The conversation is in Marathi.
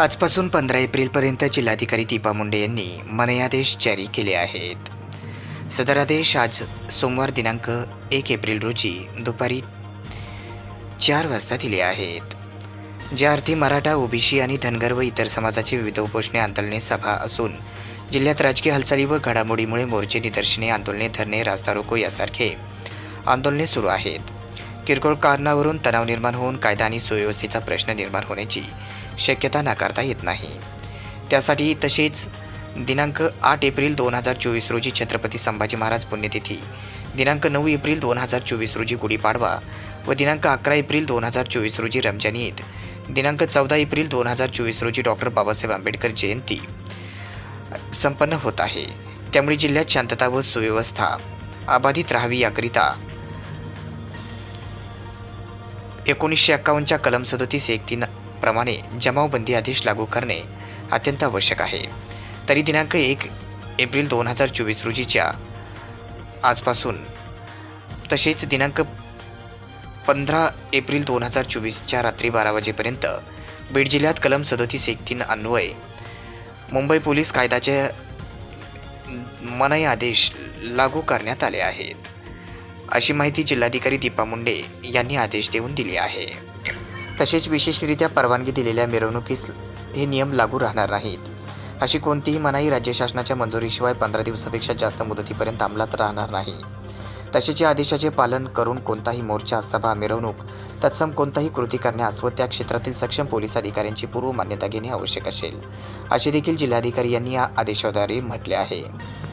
आजपासून पंधरा एप्रिलपर्यंत जिल्हाधिकारी दीपा मुंडे यांनी मनयादेश जारी केले आहेत. सदर आदेश आज सोमवार दिनांक एक एप्रिल रोजी दुपारी चार वाजता दिले आहेत. ज्या अर्थी मराठा ओबीसी आणि धनगर व इतर समाजाची विविध उपोषणे आंदोलने सभा असून जिल्ह्यात राजकीय हालचाली व घडामोडीमुळे मोर्चे निदर्शने आंदोलने धरणे रास्ता रोको यासारखे आंदोलने सुरू आहेत. किरकोळ कारणावरून तणाव निर्माण होऊन कायदा आणि सुव्यवस्थेचा प्रश्न निर्माण होण्याची शक्यता नाकारता येत नाही. त्यासाठी तसेच दिनांक आठ एप्रिल दोन हजार चोवीस रोजी छत्रपती संभाजी महाराज पुण्यतिथी दिनांक नऊ एप्रिल दोन हजार चोवीस रोजी गुढीपाडवा व दिनांक अकरा एप्रिल दोन हजार चोवीस रोजी रमजान ईद दिनांक चौदा एप्रिल दोन हजार चोवीस रोजी डॉक्टर बाबासाहेब आंबेडकर जयंती संपन्न होत आहे. त्यामुळे जिल्ह्यात शांतता व सुव्यवस्था अबाधित राहावी याकरिता एकोणीसशे एक्कावन्नच्या कलम सदोतीस एक तीन प्रमाणे जमावबंदी आदेश लागू करणे अत्यंत आवश्यक आहे. तरी दिनांक एक एप्रिल दोन हजार चोवीस रोजीच्या आजपासून तसेच दिनांक पंधरा एप्रिल दोन हजार चोवीसच्या रात्री बारा वाजेपर्यंत बीड जिल्ह्यात कलम सदोतीस एक तीन अन्वये मुंबई पोलीस कायद्याचे मनाई आदेश लागू करण्यात आले आहेत. अशी माहिती जिल्हाधिकारी दीपा मुंडे यांनी आदेश देऊन दिले आहे. तसेच विशेषरित्या परवानगी दिलेल्या मिरवणुकीस हे नियम लागू राहणार नाहीत. अशी कोणतीही मनाई राज्य शासनाच्या मंजुरीशिवाय पंधरा दिवसापेक्षा जास्त मुदतीपर्यंत अंमलात राहणार नाही. तसेच या आदेशाचे पालन करून कोणताही मोर्चा सभा मिरवणूक तत्सम कोणताही कृती करण्यास व त्या क्षेत्रातील सक्षम पोलीस अधिकाऱ्यांची पूर्व मान्यता घेणे आवश्यक असेल असे देखील जिल्हाधिकारी यांनी या आदेशाद्वारे म्हटले आहे.